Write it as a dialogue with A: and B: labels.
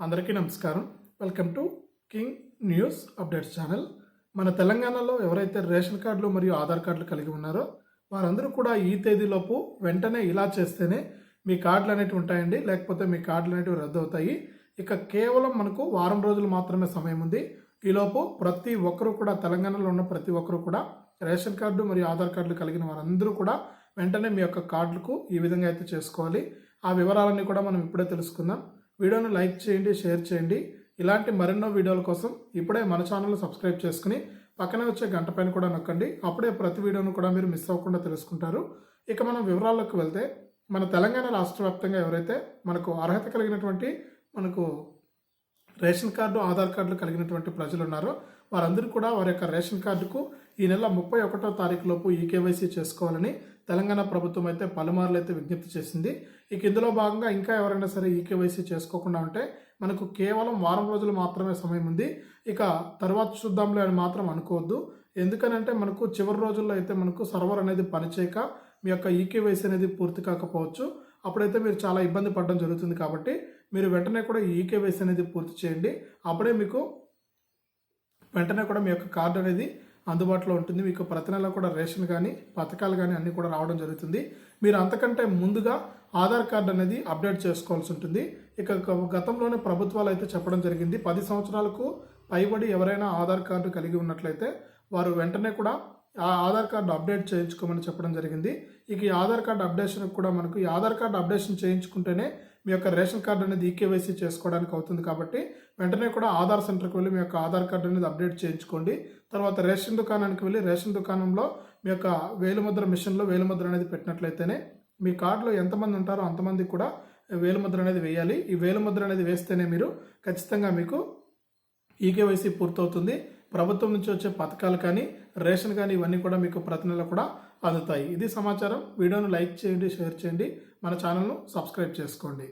A: అందరికీ నమస్కారం. Welcome to king news updates channel. మన తెలంగాణలో ఎవరైతే రేషన్ కార్డులు మరియు ఆధార్ కార్డులు కలిగి ఉన్నారో వారందరూ కూడా ఈ తేదీలోపు వెంటనే ఇలా చేస్తేనే మీ కార్డులు అనేటివి ఉంటాయండి. లేకపోతే మీ కార్డులు అనేటివి రద్దు అవుతాయి ఇక కేవలం మనకు వారం రోజులు మాత్రమే సమయం ఉంది. ఈలోపు ప్రతి ఒక్కరూ కూడా తెలంగాణలో ఉన్న ప్రతి ఒక్కరూ కూడా రేషన్ కార్డు మరియు ఆధార్ కార్డులు కలిగిన వారందరూ కూడా వెంటనే మీ యొక్క కార్డులకు ఈ విధంగా అయితే చేసుకోవాలి. ఆ వివరాలన్నీ కూడా మనం ఇప్పుడే తెలుసుకుందాం. వీడియోను లైక్ చేయండి షేర్ చేయండి. ఇలాంటి మరెన్నో వీడియోల కోసం ఇప్పుడే మన ఛానల్ సబ్స్క్రైబ్ చేసుకుని పక్కనే వచ్చే గంట పైన కూడా నొక్కండి. అప్పుడే ప్రతి వీడియోను కూడా మీరు మిస్ అవ్వకుండా తెలుసుకుంటారు. ఇక మనం వివరాల్లోకి వెళ్తే మన తెలంగాణ రాష్ట్ర వ్యాప్తంగా ఎవరైతే మనకు అర్హత కలిగినటువంటి మనకు రేషన్ కార్డు ఆధార్ కార్డులు కలిగినటువంటి ప్రజలు ఉన్నారో వారందరూ కూడా వారి యొక్క రేషన్ కార్డుకు ఈ నెల ముప్పై ఒకటో తారీఖు లోపు ఈ కేవైసీ చేసుకోవాలని తెలంగాణ ప్రభుత్వం అయితే పలుమార్లు అయితే విజ్ఞప్తి చేసింది. ఇక ఇందులో భాగంగా ఇంకా ఎవరైనా సరే ఈ కేవైసీ చేసుకోకుండా ఉంటే మనకు కేవలం వారం రోజులు మాత్రమే సమయం ఉంది. ఇక తర్వాత చూద్దాంలే అని మాత్రం అనుకోవద్దు. ఎందుకనంటే మనకు చివరి రోజుల్లో అయితే మనకు సర్వర్ అనేది పనిచేయక మీ యొక్క ఈకేవైసీ అనేది పూర్తి కాకపోవచ్చు. అప్పుడైతే మీరు చాలా ఇబ్బంది పడడం జరుగుతుంది కాబట్టి మీరు వెంటనే కూడా ఈకేవైసీ అనేది పూర్తి చేయండి. అప్పుడే మీకు వెంటనే కూడా మీ యొక్క కార్డు అనేది అందుబాటులో ఉంటుంది. మీకు ప్రతి నెల కూడా రేషన్ కానీ పథకాలు కానీ అన్నీ కూడా రావడం జరుగుతుంది. మీరు అంతకంటే ముందుగా ఆధార్ కార్డు అనేది అప్డేట్ చేసుకోవాల్సి ఉంటుంది. ఇక గతంలోనే ప్రభుత్వాలు అయితే చెప్పడం జరిగింది. పది సంవత్సరాలకు పైబడి ఎవరైనా ఆధార్ కార్డు కలిగి ఉన్నట్లయితే వారు వెంటనే కూడా ఆ ఆధార్ కార్డు అప్డేట్ చేయించుకోమని చెప్పడం జరిగింది. ఇక ఈ ఆధార్ కార్డు అప్డేషన్ కూడా మనకు ఈ ఆధార్ కార్డు అప్డేషన్ చేయించుకుంటేనే మీ యొక్క రేషన్ కార్డు అనేది ఈకేవైసీ చేసుకోవడానికి అవుతుంది కాబట్టి వెంటనే కూడా ఆధార్ సెంటర్కి వెళ్ళి మీ యొక్క ఆధార్ కార్డు అనేది అప్డేట్ చేయించుకోండి. తర్వాత రేషన్ దుకాణానికి వెళ్ళి రేషన్ దుకాణంలో మీ యొక్క వేలుముద్ర మిషన్లో వేలుముద్ర అనేది పెట్టినట్లయితేనే మీ కార్డులో ఎంతమంది ఉంటారో అంతమంది కూడా వేలుముద్ర అనేది వేయాలి. ఈ వేలుముద్ర అనేది వేస్తేనే మీరు ఖచ్చితంగా మీకు ఈకేవైసీ పూర్తవుతుంది. ప్రభుత్వం నుంచి వచ్చే పథకాలు కానీ రేషన్ కానీ ఇవన్నీ కూడా మీకు ప్రతి నెల కూడా అందుతాయి. ఇది సమాచారం. వీడియోను లైక్ చేయండి షేర్ చేయండి. మన ఛానల్ను సబ్స్క్రైబ్ చేసుకోండి.